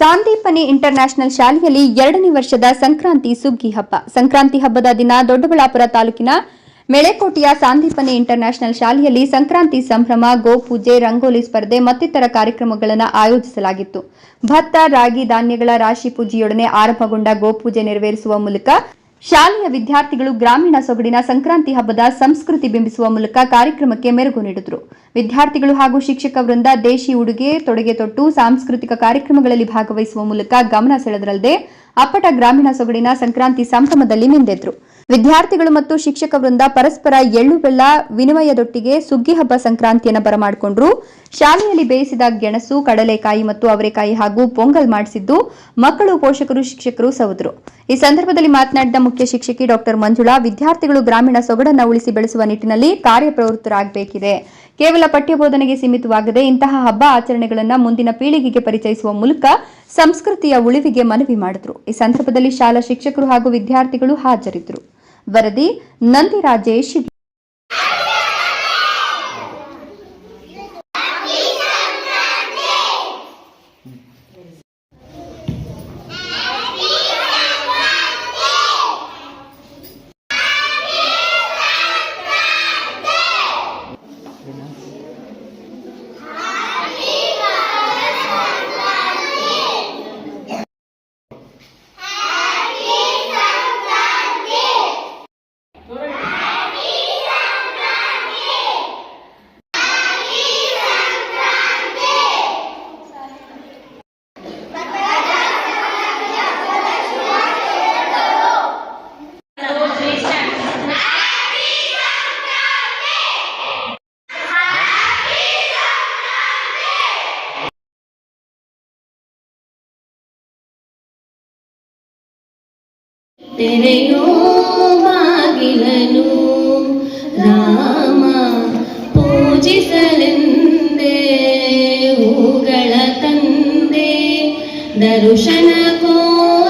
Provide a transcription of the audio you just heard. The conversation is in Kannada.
ಸಾಂದೀಪನಿ ಇಂಟರ್ನ್ಯಾಷನಲ್ ಶಾಲೆಯಲ್ಲಿ ಎರಡನೇ ವರ್ಷದ ಸಂಕ್ರಾಂತಿ ಸುಗ್ಗಿ ಹಬ್ಬ. ಸಂಕ್ರಾಂತಿ ಹಬ್ಬದ ದಿನ ದೊಡ್ಡಬಳ್ಳಾಪುರ ತಾಲೂಕಿನ ಮೆಳೆಕೋಟೆಯ ಸಾಂದೀಪನಿ ಇಂಟರ್ನ್ಯಾಷನಲ್ ಶಾಲೆಯಲ್ಲಿ ಸಂಕ್ರಾಂತಿ ಸಂಭ್ರಮ, ಗೋಪೂಜೆ, ರಂಗೋಲಿ ಸ್ಪರ್ಧೆ ಮತ್ತಿತರ ಕಾರ್ಯಕ್ರಮಗಳನ್ನು ಆಯೋಜಿಸಲಾಗಿತ್ತು. ಭತ್ತ, ರಾಗಿ, ಧಾನ್ಯಗಳ ರಾಶಿ ಪೂಜೆಯೊಡನೆ ಆರಂಭಗೊಂಡ ಗೋಪೂಜೆ ನೆರವೇರಿಸುವ ಮೂಲಕ ಶಾಲೆಯ ವಿದ್ಯಾರ್ಥಿಗಳು ಗ್ರಾಮೀಣ ಸೊಗಡಿನ ಸಂಕ್ರಾಂತಿ ಹಬ್ಬದ ಸಂಸ್ಕೃತಿ ಬಿಂಬಿಸುವ ಮೂಲಕ ಕಾರ್ಯಕ್ರಮಕ್ಕೆ ಮೆರುಗು ನೀಡಿದರು. ವಿದ್ಯಾರ್ಥಿಗಳು ಹಾಗೂ ಶಿಕ್ಷಕ ವೃಂದ ದೇಶಿ ಉಡುಗೆ, ತೊಡುಗೆ ತೊಟ್ಟು, ಸಾಂಸ್ಕೃತಿಕ ಕಾರ್ಯಕ್ರಮಗಳಲ್ಲಿ ಭಾಗವಹಿಸುವ ಮೂಲಕ ಗಮನ ಸೆಳೆದರಲ್ಲದೆ ಅಪ್ಪಟ ಗ್ರಾಮೀಣ ಸೊಗಡಿನ ಸಂಕ್ರಾಂತಿ ಸಂಭ್ರಮದಲ್ಲಿ ಮಿಂದೆದ್ರು ವಿದ್ಯಾರ್ಥಿಗಳು ಮತ್ತು ಶಿಕ್ಷಕ ವೃಂದ ಪರಸ್ಪರ ಎಳ್ಳು ಬೆಲ್ಲ, ವಿನಿಮಯದೊಟ್ಟಿಗೆ ಸುಗ್ಗಿ ಹಬ್ಬ ಸಂಕ್ರಾಂತಿಯನ್ನು ಬರಮಾಡಿಕೊಂಡ್ರು. ಶಾಲೆಯಲ್ಲಿ ಬೇಯಿಸಿದ ಗೆಣಸು, ಕಡಲೆಕಾಯಿ ಮತ್ತು ಅವರೆಕಾಯಿ ಹಾಗೂ ಪೊಂಗಲ್ ಮಾಡಿಸಿದ್ದು ಮಕ್ಕಳು ಪೋಷಕರು, ಶಿಕ್ಷಕರು ಸವಿದ್ರು. ಈ ಸಂದರ್ಭದಲ್ಲಿ ಮಾತನಾಡಿದ ಮುಖ್ಯ ಶಿಕ್ಷಕಿ ಡಾಕ್ಟರ್ ಮಂಜುಳಾ, ವಿದ್ಯಾರ್ಥಿಗಳು ಗ್ರಾಮೀಣ ಸೊಗಡನ್ನು ಉಳಿಸಿ ಬೆಳೆಸುವ ನಿಟ್ಟಿನಲ್ಲಿ ಕಾರ್ಯಪ್ರವೃತ್ತರಾಗಬೇಕಿದೆ. ಕೇವಲ ಪಠ್ಯ ಬೋಧನೆಗೆ ಸೀಮಿತವಾಗದೆ ಇಂತಹ ಹಬ್ಬ ಆಚರಣೆಗಳನ್ನು ಮುಂದಿನ ಪೀಳಿಗೆಗೆ ಪರಿಚಯಿಸುವ ಮೂಲಕ ಸಂಸ್ಕೃತಿಯ ಉಳಿವಿಗೆ ಮನವಿ ಮಾಡಿದ್ರು. ಈ ಸಂದರ್ಭದಲ್ಲಿ ಶಾಲಾ ಶಿಕ್ಷಕರು ಹಾಗೂ ವಿದ್ಯಾರ್ಥಿಗಳು ಹಾಜರಿದ್ದರು. ವರದಿ ನಂದಿ ರಾಜೇಶ್ ತೆರೆಯೋ ಬಾಗಿಲನು. ರಾಮ ಪೂಜಿಸಲೆಂದೆ ಹೂಗಳ ತಂದೆ ದರ್ಶನ ಕೋರಿದೆ